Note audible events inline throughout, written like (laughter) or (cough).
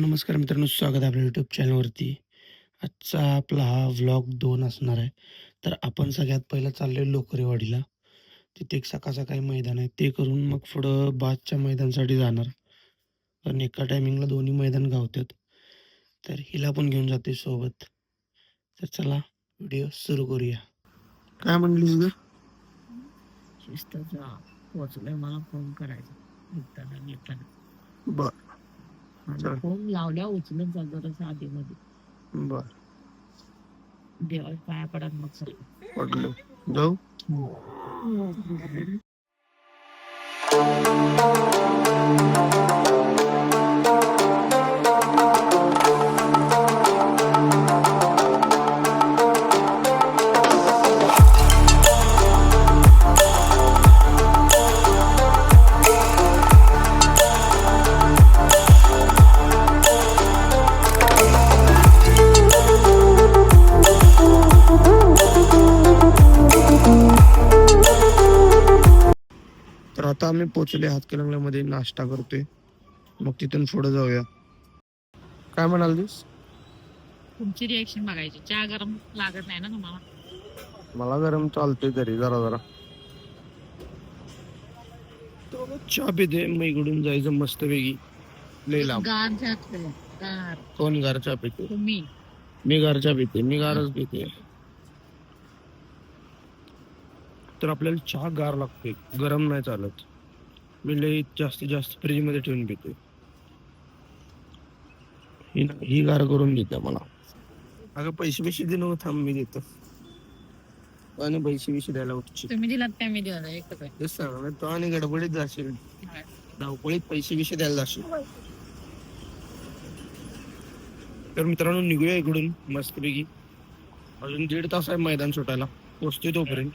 नमस्कार मित्रांनो स्वागत आहे आपल्या यूट्यूब चॅनलवरती आजचा आपला हा व्लॉग दोन असणार आहे. तर आपण सगळ्यात पहिलं चाललो लोकरेवाडीला. तिथे एक सकाळ सकाळी मैदान आहे. ते करून मग पुढं बादच्या मैदानासाठी जाणार. कारण एका टायमिंगला दोन्ही मैदान गावतात. तर हिला पण घेऊन जाते सोबत. तर चला व्हिडिओ सुरू करूया. काय म्हणलीस ग? शिस्तचा. पोचलोय मला फोन करायचा. निघताना बर. चल. फोन लावल्या उचलून जा जरा आधीमध्ये. बर. देवा पाया पडत मग सर पडलो. जाऊ. आता आम्ही पोचले हातकलंगल्यामध्ये नाश्ता करतोय. मग तिथून पुढे जाऊया. काय म्हणाल दिस तुमची रिएक्शन बघायची. चहा गरम लागत नाही ना तुम्हाला? मला गरम चालतोय तरी जरा जरा. तर चहा पिते मग इकडून जायचं मस्त वेगळी लय लांब. गार जात गार. कोण गार चहा पिते तुम्ही. मी गार चहा पिते मी गारच पिते तर आपल्याला चहा गार लागते गरम नाही चालत. मी लय जास्तीत जास्त फ्रीजमध्ये ठेवून पिते ही ही गार करून देते मला. अगं पैसे पैसे दे नको थांब मी देतो. आणि पैसे बिशे द्यायला उठची. तुम्ही दिलात काय मी दिला तेच सांगा तो आणि गडबडीत जाशील. धावपळीत पैसे बिशे द्यायला जाशील. तर मित्रांनो निघूया इकडून मस्तपैकी. अजून दीड तास आहे मैदान सुटायला. पोचतोय तोपर्यंत.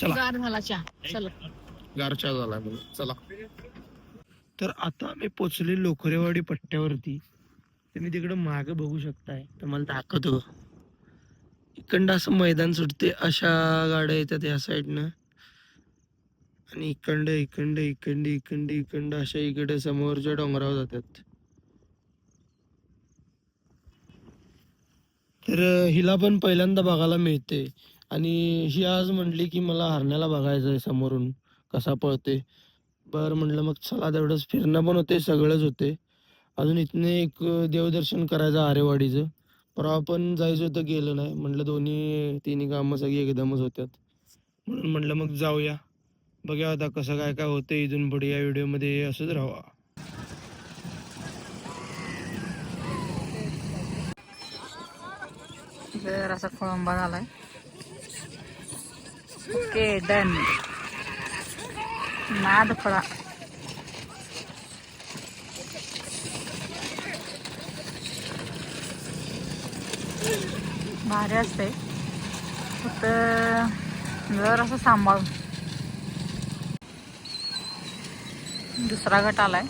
चला. गार झाला चहा. चला. गारच्या झाला म्हणून. चला. तर आता आम्ही पोचले लोकरेवाडी पट्ट्यावरती. तुम्ही तिकडं मागे बघू शकताय. तर मला दाखवतो इकडं असं मैदान सुटते अशा गाड्या येतात या साईडनं. आणि इकडं इकडं इकडं इकडं इकडं अशा इकडे समोरच्या डोंगरावर जातात. तर हिला पण पहिल्यांदा बघायला मिळते आणि ही आज म्हणली की मला हरण्याला बघायचं आहे समोरून कसा पळते बरं म्हटलं मग चला तेवढंच फिरणं पण होते सगळंच होते. अजून इथने एक देवदर्शन करायचं आरेवाडीचं. परवा पण जायचं होतं गेलं नाही. म्हटलं दोन्ही तिन्ही कामं सगळी एकदमच होत्यात. म्हणून म्हटलं मग जाऊया. बघूया आता कसं काय काय होतं इथून पुढे या व्हिडिओमध्ये. असंच राहा असा खोळंबा झालाय. ओके डन नाद फळा. भारी असते. फक्त जर असं सांभाळून. दुसरा गट आलाय.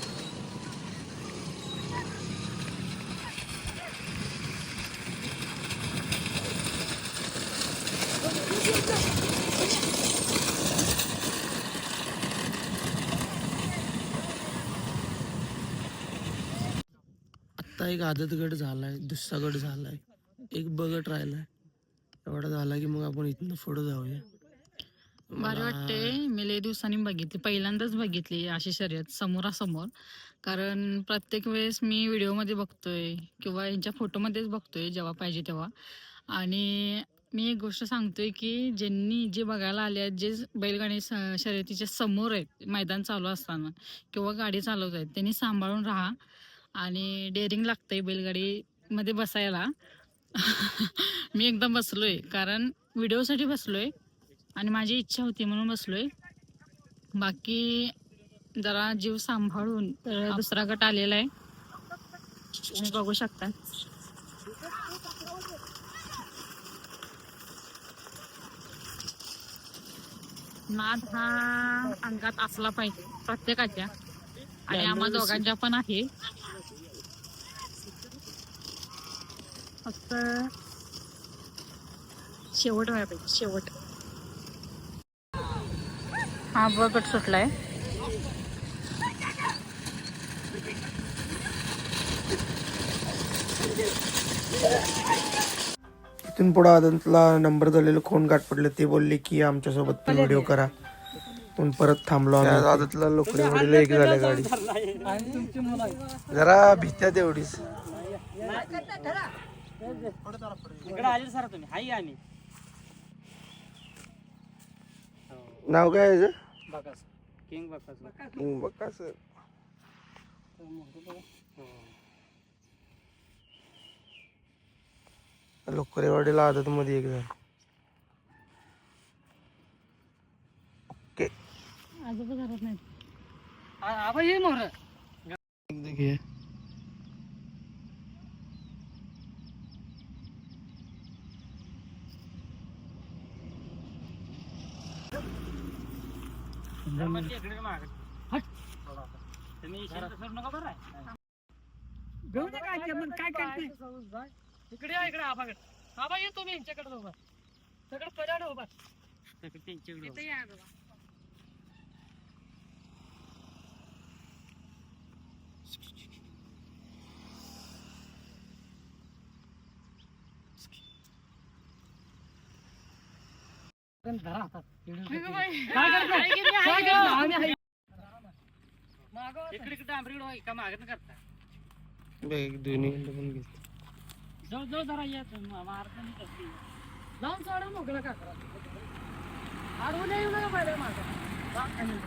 आत्ता एक आदत गट झालाय दुसरा गट झालाय. एक बगट राहिलाय. एवढा झाला की मग आपण इथनं पुढे जाऊया. भारी मला- वाटते मी लय दिवसांनी बघितली. पहिल्यांदाच बघितली अशी शर्यत समोरासमोर. कारण प्रत्येक वेळेस मी व्हिडिओमध्ये बघतोय किंवा यांच्या फोटोमध्येच बघतोय जेव्हा पाहिजे तेव्हा. आणि मी एक गोष्ट सांगतोय की ज्यांनी जे बघायला आले आहेत जे बैलगाडी शर्यतीच्या समोर आहेत मैदान चालू असताना किंवा गाडी चालवत आहेत त्यांनी सांभाळून राहा. आणि डेअरिंग लागतंय बैलगाडीमध्ये बसायला. (laughs) मी एकदम बसलोय कारण व्हिडिओसाठी बसलोय आणि माझी इच्छा होती म्हणून बसलोय. बाकी जरा जीव सांभाळून तर दुसरा गट आलेला आहे. तुम्ही बघू शकता. नाद हा अंगात असला पाहिजे प्रत्येकाच्या. आणि आम्हा दोघांच्या पण आहे. फक्त शेवट व्हायला पाहिजे शेवट. हा बगट सुटलाय. तिथून पुढे आदंतला नंबर झालेलं कोण गाठ पडलं ते बोलले की आमच्यासोबत पण व्हिडिओ करा. पण परत थांबलो आम्ही. आदतला लोकडे वडीला एक झाल्या गाडी. जरा भीत्या तेवढीच. इकडे आले सर तुम्ही. हाय आम्ही नाव काय आहे बकास किंग बकास बघा सर लोकरेवाडीला आदत मध्ये एक जण. ओके. आजोबा घरात नाही आबा ये मोर देखिए करू नका बरं. काय करते? इकडे या इकडे आबाकडे आबा ये तुम्ही यांच्याकडे उभा. सगळं पदाड उभा. त्यांच्याकडे धरा हातात. काय करता? काय करता? आम्ही आहे. इकडे इकडे डांबरीकडे होय, का मागत करता. दोन्ही पण घेत जाऊ जाऊ जरा या महाराष्ट्राने कसली जाऊन सोडा मोकळं का करा आडवून येऊ नका पहिले माझं जा खाली.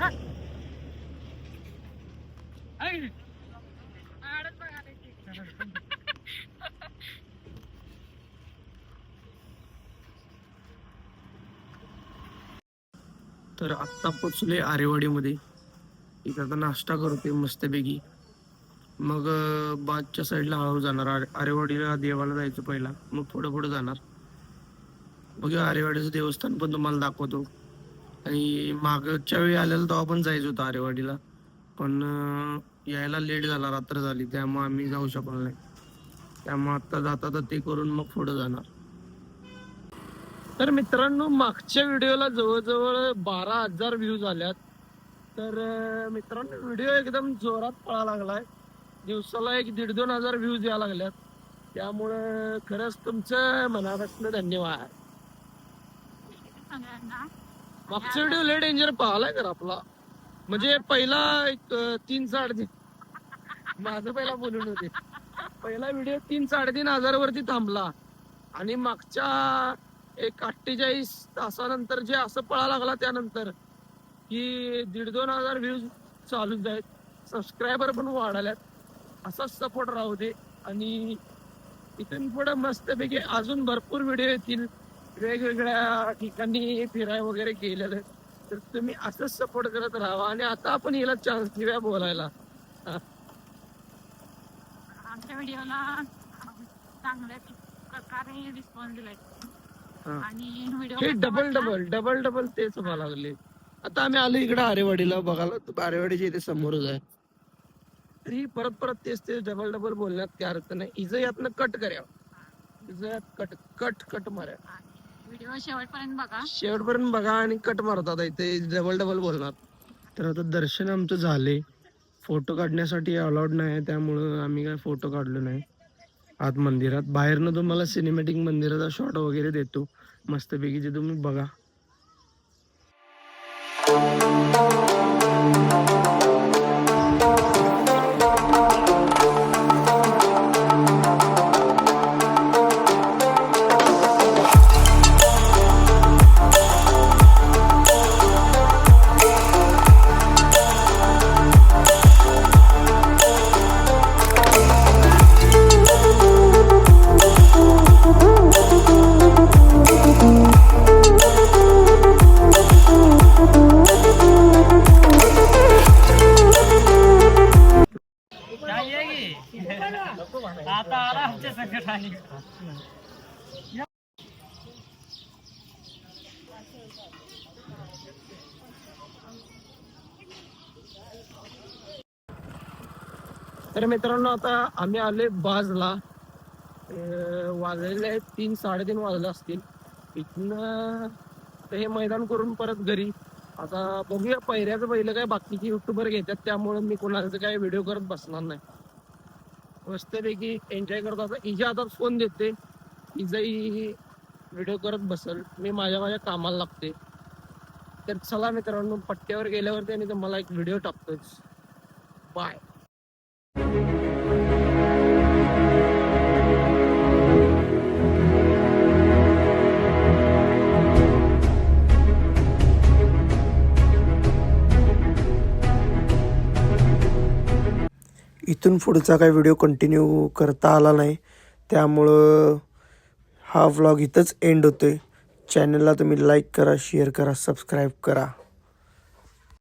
हा. ऐक. आडत बघा ते. तर आत्ता पोचले आरेवाडीमध्ये. इथं आता नाश्ता करतोय मस्तपैकी. मग बादच्या साईडला हळू जाणार. आरे- आरेवाडीला देवाला जायचं पहिला. मग पुढं पुढं जाणार. बघू आरेवाडीचं देवस्थान पण तुम्हाला दाखवतो. आणि मागच्या वेळी आलेलं तेव्हा पण जायचं होतं आरेवाडीला. पण यायला लेट झाला रात्र झाली. त्यामुळे आम्ही जाऊ शकलो नाही. त्यामुळे आत्ता जाता तर ते करून मग पुढं जाणार. तर मित्रांनो मागच्या व्हिडिओला जवळजवळ बारा हजार व्ह्यूज आल्यात तर मित्रांनो व्हिडिओ एकदम जोरात पळा लागलाय. दिवसाला एक दीड दोन हजार व्ह्यूज यायला लागल्यात. त्यामुळं खरंच तुमचं मनापासून धन्यवाद. मागचा व्हिडिओ लय डेंजर पाहिलाय तर आपला. म्हणजे पहिला एक तीन साडेतीन माझं पहिला बोलून होते. पहिला व्हिडिओ तीन साडेतीन हजार वरती थांबला. आणि मागच्या एक अठ्ठेचाळीस तासानंतर जे असं पळा लागला त्यानंतर की दीड दोन हजार व्ह्यूज चालूच आहेत. सबस्क्रायबर पण वाढाल्यात. असाच सपोर्ट राहू दे. आणि इथून पुढे मस्तपैकी अजून भरपूर व्हिडिओ येतील. वेगवेगळ्या ठिकाणी फिराय वगैरे केलेलं तर तुम्ही असंच सपोर्ट करत राहा. आणि आता आपण याला चान्स देऊया बोलायला. आमच्या व्हिडिओला चांगल्या प्रकारे रिस्पॉन्स दिलाय. हा. आणि व्हिडिओ हे डबल डबल डबल डबल तेच व्हायला लागले. आता आम्ही आलो इकडे आरेवाडीला बघायला. तर आरेवाडीच्या इथे समोरच आहे. तरी परत परत तेच तेच डबल डबल बोलण्यात काय अर्थ नाही. हिचं यातनं कट कर्या हिचं यात कट कट कट मार्या व्हिडिओ शेवटपर्यंत बघा. शेवटपर्यंत बघा आणि कट मारतात इथे. डबल डबल बोलणार. तर आता दर्शन आमचं झाले. फोटो काढण्यासाठी अलाउड नाही त्यामुळं आम्ही काय फोटो काढलो नाही. आत मंदिरात. बाहेरनं तुम्हाला सिनेमॅटिक मंदिराचा शॉट वगैरे देतो. मस्तपैकी ते तुम्ही बघा. तर मित्रांनो आता आम्ही आले बाजला. वाजलेले आहेत तीन साडेतीन वाजले असतील. इथनं तर हे मैदान करून परत घरी. आता बघूया पहिल्याचं पहिलं काय बाकीचे युट्यूबर घेतात त्यामुळे मी कोणाचं काय व्हिडिओ करत बसणार नाही. मस्तपैकी एन्जॉय करतो. आता इजा आता फोन देते? इजाई व्हिडिओ करत बसल. मी माझ्या माझ्या कामाला लागते तर चला मित्रांनो पट्ट्यावर गेल्यावरती आणि तुम्हाला एक व्हिडिओ टाकतोच बाय इथून पुढचा काही व्हिडिओ कंटिन्यू करता आला नाही. त्यामुळं हा व्लॉग इथंच एंड होतो आहे चॅनलला तुम्ही लाईक करा शेअर करा सबस्क्राईब करा.